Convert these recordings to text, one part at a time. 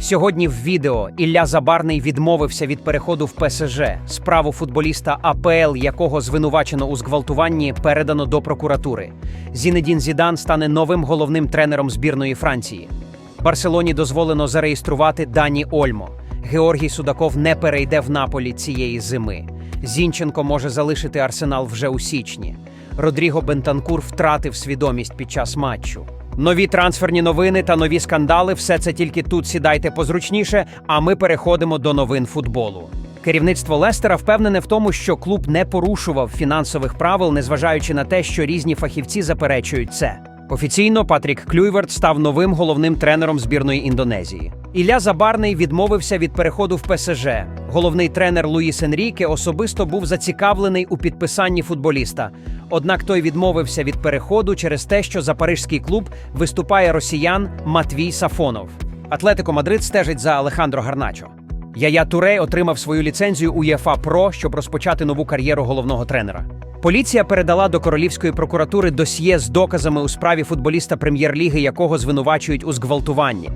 Сьогодні в відео Ілля Забарний відмовився від переходу в ПСЖ. Справу футболіста АПЛ, якого звинувачено у зґвалтуванні, передано до прокуратури. Зінедін Зідан стане новим головним тренером збірної Франції. Барселоні дозволено зареєструвати Дані Ольмо. Георгій Судаков не перейде в Наполі цієї зими. Зінченко може залишити арсенал вже у січні. Родріго Бентанкур втратив свідомість під час матчу. Нові трансферні новини та нові скандали все це тільки тут сідайте позручніше, а ми переходимо до новин футболу. Керівництво Лестера впевнене в тому, що клуб не порушував фінансових правил, незважаючи на те, що різні фахівці заперечують це. Офіційно Патрік Клюйверт став новим головним тренером збірної Індонезії. Ілля Забарний відмовився від переходу в ПСЖ. Головний тренер Луїс Енріке особисто був зацікавлений у підписанні футболіста. Однак той відмовився від переходу через те, що за парижський клуб виступає росіян Матвій Сафонов. Атлетико Мадрид стежить за Алехандро Гарначо. Яя Туре отримав свою ліцензію УЄФА ПРО, щоб розпочати нову кар'єру головного тренера. Поліція передала до королівської прокуратури досьє з доказами у справі футболіста прем'єр-ліги, якого звинувачують у зґвалтуванні.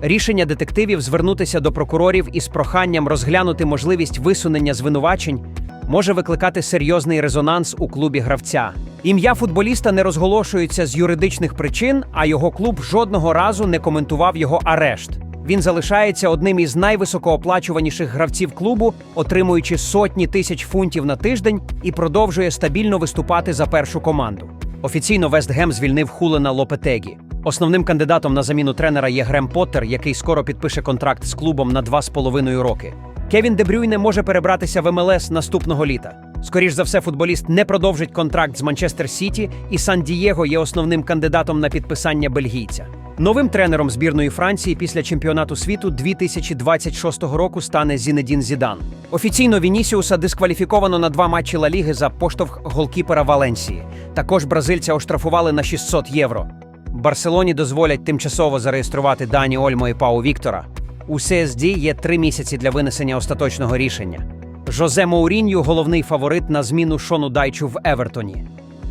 Рішення детективів звернутися до прокурорів із проханням розглянути можливість висунення звинувачень може викликати серйозний резонанс у клубі гравця. Ім'я футболіста не розголошується з юридичних причин, а його клуб жодного разу не коментував його арешт. Він залишається одним із найвисокооплачуваніших гравців клубу, отримуючи сотні тисяч фунтів на тиждень і продовжує стабільно виступати за першу команду. Офіційно Вест Гем звільнив Хулена Лопетегі. Основним кандидатом на заміну тренера є Грем Поттер, який скоро підпише контракт з клубом на два з половиною роки. Кевін Дебрюйне може перебратися в МЛС наступного літа. Скоріш за все, футболіст не продовжить контракт з Манчестер Сіті, і Сан Дієго є основним кандидатом на підписання бельгійця. Новим тренером збірної Франції після чемпіонату світу 2026 року стане Зінедін Зідан. Офіційно Вінісіуса дискваліфіковано на два матчі Ла Ліги за поштовх голкіпера Валенсії. Також бразильця оштрафували на 600 євро. Барселоні дозволять тимчасово зареєструвати Дані Ольмо і Пау Віктора. У ССД є три місяці для винесення остаточного рішення. Жозе Моурінью головний фаворит на зміну Шону Дайчу в Евертоні.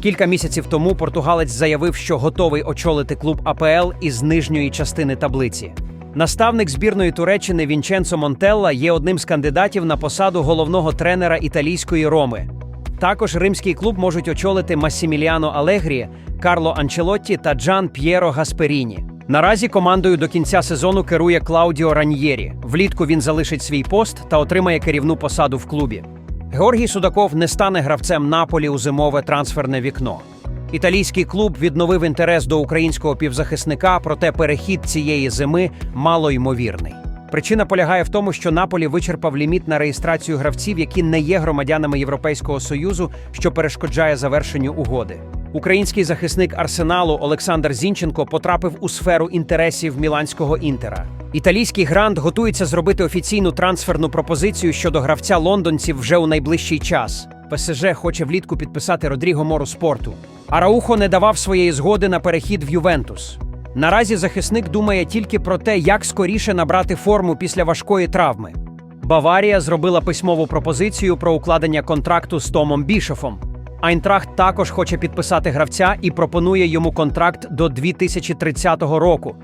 Кілька місяців тому португалець заявив, що готовий очолити клуб АПЛ із нижньої частини таблиці. Наставник збірної Туреччини Вінченцо Монтелла є одним з кандидатів на посаду головного тренера італійської Роми. Також римський клуб можуть очолити Массіміліано Алегрі, Карло Анчелотті та Джан П'єро Гасперіні. Наразі командою до кінця сезону керує Клаудіо Раньєрі. Влітку він залишить свій пост та отримає керівну посаду в клубі. Георгій Судаков не стане гравцем Наполі у зимове трансферне вікно. Італійський клуб відновив інтерес до українського півзахисника, проте перехід цієї зими малоймовірний. Причина полягає в тому, що Наполі вичерпав ліміт на реєстрацію гравців, які не є громадянами Європейського союзу, що перешкоджає завершенню угоди. Український захисник арсеналу Олександр Зінченко потрапив у сферу інтересів міланського інтера. Італійський грант готується зробити офіційну трансферну пропозицію щодо гравця лондонців вже у найближчий час. ПСЖ хоче влітку підписати Родріго Мору спорту. Араухо не давав своєї згоди на перехід в Ювентус. Наразі захисник думає тільки про те, як скоріше набрати форму після важкої травми. Баварія зробила письмову пропозицію про укладення контракту з Томом Бішофом. Айнтрахт також хоче підписати гравця і пропонує йому контракт до 2030 року.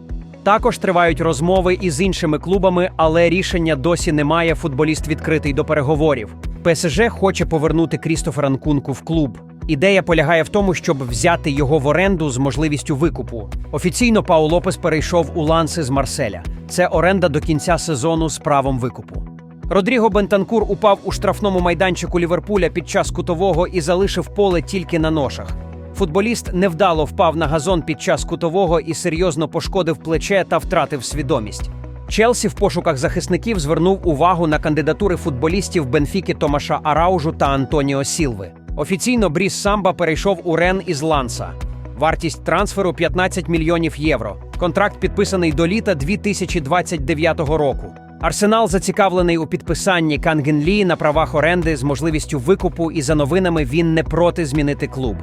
Також тривають розмови із іншими клубами, але рішення досі немає. Футболіст відкритий до переговорів. ПСЖ хоче повернути Крістофера Нкунку в клуб. Ідея полягає в тому, щоб взяти його в оренду з можливістю викупу. Офіційно Пау Лопес перейшов у ланси з Марселя. Це оренда до кінця сезону з правом викупу. Родріго Бентанкур упав у штрафному майданчику Ліверпуля під час кутового і залишив поле тільки на ношах. Футболіст невдало впав на газон під час кутового і серйозно пошкодив плече та втратив свідомість. Челсі в пошуках захисників звернув увагу на кандидатури футболістів Бенфіки Томаша Араужу та Антоніо Сілви. Офіційно Бріс Самба перейшов у Рен із Ланса. Вартість трансферу 15 мільйонів євро. Контракт підписаний до літа 2029 року. Арсенал зацікавлений у підписанні Канген Лі на правах оренди з можливістю викупу, і за новинами він не проти змінити клуб.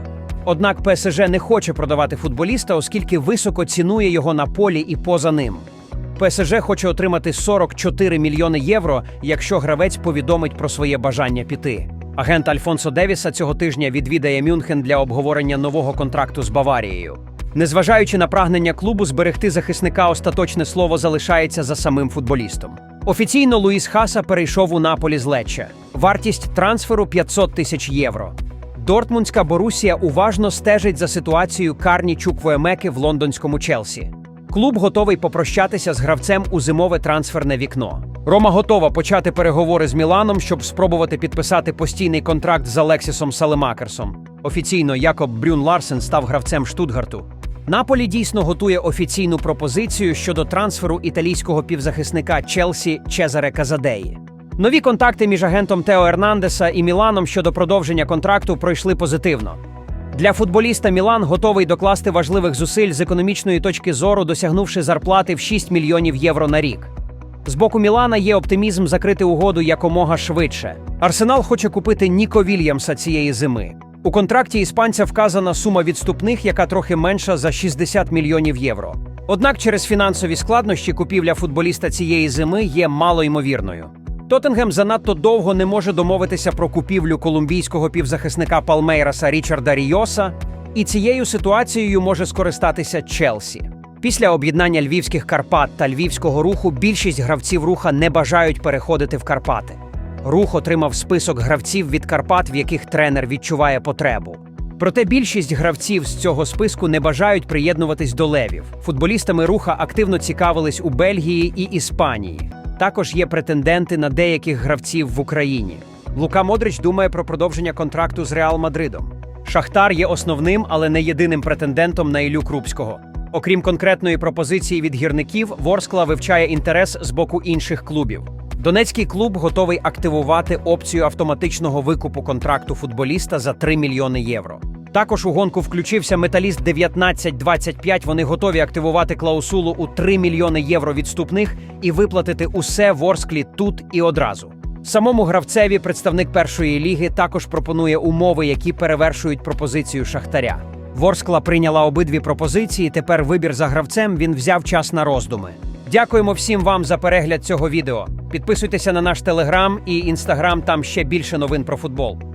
Однак ПСЖ не хоче продавати футболіста, оскільки високо цінує його на полі і поза ним. ПСЖ хоче отримати 44 мільйони євро, якщо гравець повідомить про своє бажання піти. Агент Альфонсо Девіса цього тижня відвідає Мюнхен для обговорення нового контракту з Баварією. Незважаючи на прагнення клубу зберегти захисника, остаточне слово залишається за самим футболістом. Офіційно Луїс Хаса перейшов у Наполі з Лечче. Вартість трансферу 500 тисяч євро. Дортмундська Борусія уважно стежить за ситуацією Карні Чуквоемеки в лондонському Челсі. Клуб готовий попрощатися з гравцем у зимове трансферне вікно. Рома готова почати переговори з Міланом, щоб спробувати підписати постійний контракт з Алексісом Салемакерсом. Офіційно Якоб Брюн Ларсен став гравцем Штутгарту. Наполі дійсно готує офіційну пропозицію щодо трансферу італійського півзахисника Челсі Чезаре Казадеї. Нові контакти між агентом Тео Ернандеса і Міланом щодо продовження контракту пройшли позитивно. Для футболіста Мілан готовий докласти важливих зусиль з економічної точки зору, досягнувши зарплати в 6 мільйонів євро на рік. З боку Мілана є оптимізм закрити угоду якомога швидше. Арсенал хоче купити Ніко Вільямса цієї зими. У контракті іспанця вказана сума відступних, яка трохи менша за 60 мільйонів євро. Однак через фінансові складнощі купівля футболіста цієї зими є малоймовірною. Тоттенгем занадто довго не може домовитися про купівлю колумбійського півзахисника Палмейраса Річарда Рійоса, і цією ситуацією може скористатися Челсі. Після об'єднання львівських Карпат та львівського руху більшість гравців руха не бажають переходити в Карпати. Рух отримав список гравців від Карпат, в яких тренер відчуває потребу. Проте більшість гравців з цього списку не бажають приєднуватись до левів. Футболістами руха активно цікавились у Бельгії і Іспанії. Також є претенденти на деяких гравців в Україні. Лука Модрич думає про продовження контракту з Реал Мадридом. Шахтар є основним, але не єдиним претендентом на Ілю Крупського. Окрім конкретної пропозиції від гірників, Ворскла вивчає інтерес з боку інших клубів. Донецький клуб готовий активувати опцію автоматичного викупу контракту футболіста за 3 мільйони євро. Також у гонку включився металіст 1925. Вони готові активувати клаусулу у 3 мільйони євро відступних і виплатити усе Ворсклі тут і одразу. Самому гравцеві представник першої ліги також пропонує умови, які перевершують пропозицію Шахтаря. Ворскла прийняла обидві пропозиції. Тепер вибір за гравцем він взяв час на роздуми. Дякуємо всім вам за перегляд цього відео. Підписуйтеся на наш телеграм і інстаграм. Там ще більше новин про футбол.